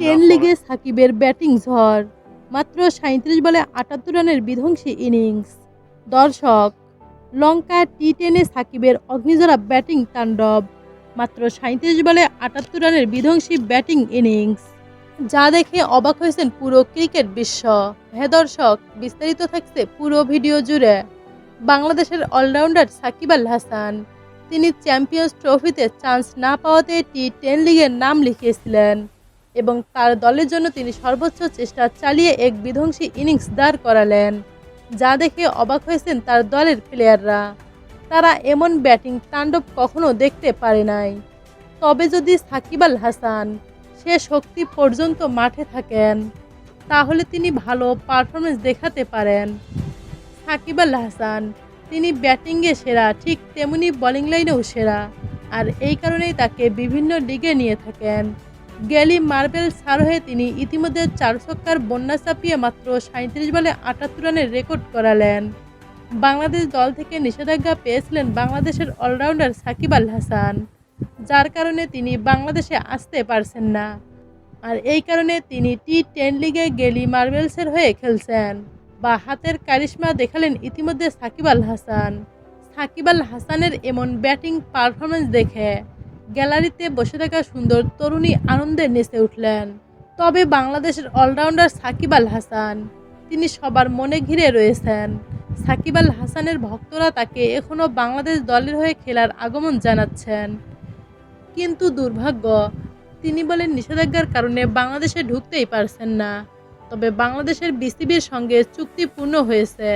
Ten লিগে সাকিবের batting ঝড়? মাত্র সাঁত্রিশ বলে আটাত্তর রানের বিধ্বংসী ইনিংস। দর্শক লঙ্কা টি টেনে সাকিবের অগ্নিজোড়া ব্যাটিং তাণ্ডব। মাত্র সাঁত্রিশ বলে আটাত্তর রানের বিধ্বংসী ব্যাটিং ইনিংস। যা দেখে অবাক হয়েছেন পুরো ক্রিকেট বিশ্ব। হ্যাঁ দর্শক বিস্তারিত থাকছে পুরো ভিডিও জুড়ে। বাংলাদেশের অলরাউন্ডার সাকিব আল হাসান। তিনি চ্যাম্পিয়ন্স ট্রফিতে চান্স না পাওয়াতে টি টেন লিগের নাম লিখিয়েছিলেন এবং তার দলের জন্য তিনি সর্বোচ্চ চেষ্টা চালিয়ে এক বিধ্বংসী ইনিংস দাঁড় করালেন, যা দেখে অবাক হয়েছেন তার দলের প্লেয়াররা। তারা এমন ব্যাটিং তাণ্ডব কখনো দেখতে পারে নাই। তবে যদি সাকিব আল হাসান সে শক্তি পর্যন্ত মাঠে থাকেন, তাহলে তিনি ভালো পারফরমেন্স দেখাতে পারেন। সাকিব আল হাসান তিনি ব্যাটিংয়ে সেরা, ঠিক তেমনি বোলিং লাইনেও সেরা। আর এই কারণেই তাকে বিভিন্ন লিগে নিয়ে থাকেন। গ্যালি মার্বেল সার হয়ে তিনি ইতিমধ্যে চার ছক্কার বন্যা চাপিয়ে মাত্র সাঁত্রিশ বলে আটাত্তর রানের রেকর্ড করালেন বাংলাদেশ দল থেকে নিষেধাজ্ঞা পেয়েছিলেন বাংলাদেশের অলরাউন্ডার সাকিব আল হাসান। যার কারণে তিনি বাংলাদেশে আসতে পারছেন না। আর এই কারণে তিনি টি টেন লিগে গেলি মার্বেলসের হয়ে খেলছেন। বা হাতের কারিশমা দেখালেন ইতিমধ্যে সাকিব আল হাসান। সাকিব আল হাসানের এমন ব্যাটিং পারফরমেন্স দেখে গ্যালারিতে বসে থাকা সুন্দর তরুণী আনন্দে নেচে উঠলেন। তবে বাংলাদেশের অলরাউন্ডার সাকিব আল হাসান, তিনি সবার মনে ঘিরে রয়েছেন। সাকিব আল হাসানের ভক্তরা তাকে এখনও বাংলাদেশ দলের হয়ে খেলার আগমন জানাচ্ছেন। কিন্তু দুর্ভাগ্য, তিনি বলেন নিষেধাজ্ঞার কারণে বাংলাদেশে ঢুকতেই পারছেন না। তবে বাংলাদেশের বিসিবির সঙ্গে চুক্তি পূর্ণ হয়েছে।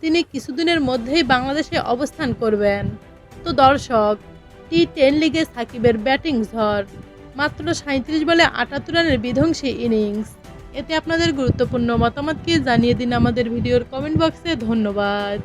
তিনি কিছুদিনের মধ্যেই বাংলাদেশে অবস্থান করবেন। তো দর্শক টি টেন লিগে সাকিবের ব্যাটিং ঝড়, মাত্র সাঁত্রিশ বলে আটাত্তর রানের বিধ্বংসী ইনিংস। এতে আপনাদের গুরুত্বপূর্ণ মতামতকে জানিয়ে দিন আমাদের ভিডিওর কমেন্ট বক্সে। ধন্যবাদ।